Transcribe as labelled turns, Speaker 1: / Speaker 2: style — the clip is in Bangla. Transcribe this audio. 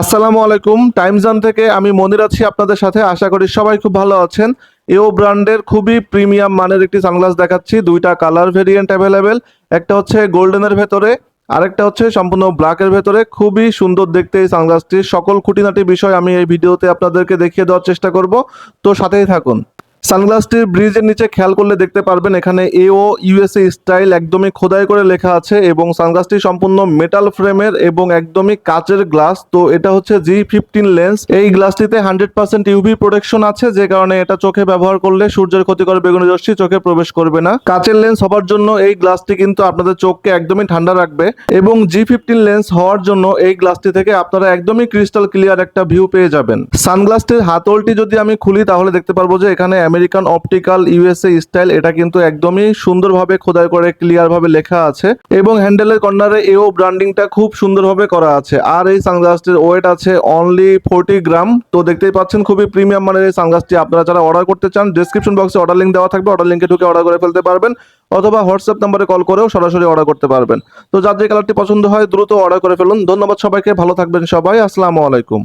Speaker 1: আসসালামু আলাইকুম। টাইম জোন থেকে আমি মনির আছি আপনাদের সাথে। আশা করি সবাই খুব ভালো আছেন। এও ব্র্যান্ডের খুবই প্রিমিয়াম মানের একটি সানগ্লাস দেখাচ্ছি। দুইটা কালার ভেরিয়েন্ট অ্যাভেলেবেল একটা হচ্ছে গোল্ডেনের ভেতরে, আরেকটা হচ্ছে সম্পূর্ণ ব্ল্যাকের ভেতরে। খুবই সুন্দর দেখতে এই সানগ্লাসটির সকল খুঁটিনাটি বিষয় আমি এই ভিডিওতে আপনাদেরকে দেখিয়ে দেওয়ার চেষ্টা করব। তো সাথেই থাকুন। সানগ্লাসটির ব্রিজের নিচে খেয়াল করলে দেখতে পারবেন, এখানে এও ইউএসএ স্টাইল একদমই খোদাই করে লেখা আছে এবং সানগ্লাসটি সম্পূর্ণ মেটাল ফ্রেমের এবং একদমই কাচের গ্লাস তো এটা হচ্ছে জি ফিফটিন লেন্স এই গ্লাসটিতে হান্ড্রেড পার্সেন্ট ইউভি প্রোটেকশন আছে, যে কারণে এটা চোখে ব্যবহার করলে সূর্যের ক্ষতিকর বেগুনি রশ্মি চোখে প্রবেশ করবে না। কাচের লেন্স হবার জন্য এই গ্লাসটি কিন্তু আপনাদের চোখকে একদমই ঠান্ডা রাখবে এবং জি ফিফটিন লেন্স হওয়ার জন্য এই গ্লাসটি থেকে আপনারা একদমই ক্রিস্টাল ক্লিয়ার একটা ভিউ পেয়ে যাবেন। সানগ্লাসটির হাতলটি যদি আমি খুলি, তাহলে দেখতে পারব যে এখানে আমেরিকান অপটিক্যাল ইউএসএ স্টাইল এটা কিন্তু একদমই সুন্দরভাবে খোদাই করে ক্লিয়ার ভাবে লেখা আছে এবং হ্যান্ডেলের কর্নারে এও ব্র্যান্ডিংটা খুব সুন্দরভাবে করা আছে। আর এই সানগ্লাসটির ওয়েট আছে অনলি ফোরটি গ্রাম তো দেখতেই পাচ্ছেন খুবই প্রিমিয়াম মানের এই সানগ্লাসটি আপনারা যারা অর্ডার করতে চান ডিসক্রিপশন বক্সে অর্ডার লিঙ্ক দেওয়া থাকবে অর্ডার লিঙ্কে ঢুকে অর্ডার করে ফেলতে পারবেন অথবা হোয়াটসঅ্যাপ নাম্বারে কল করেও সরাসরি অর্ডার করতে পারবেন। তো যাদের কালারটি পছন্দ হয়, দ্রুত অর্ডার করে ফেলুন। ধন্যবাদ সবাইকে, ভালো থাকবেন সবাই। আসসালামু আলাইকুম।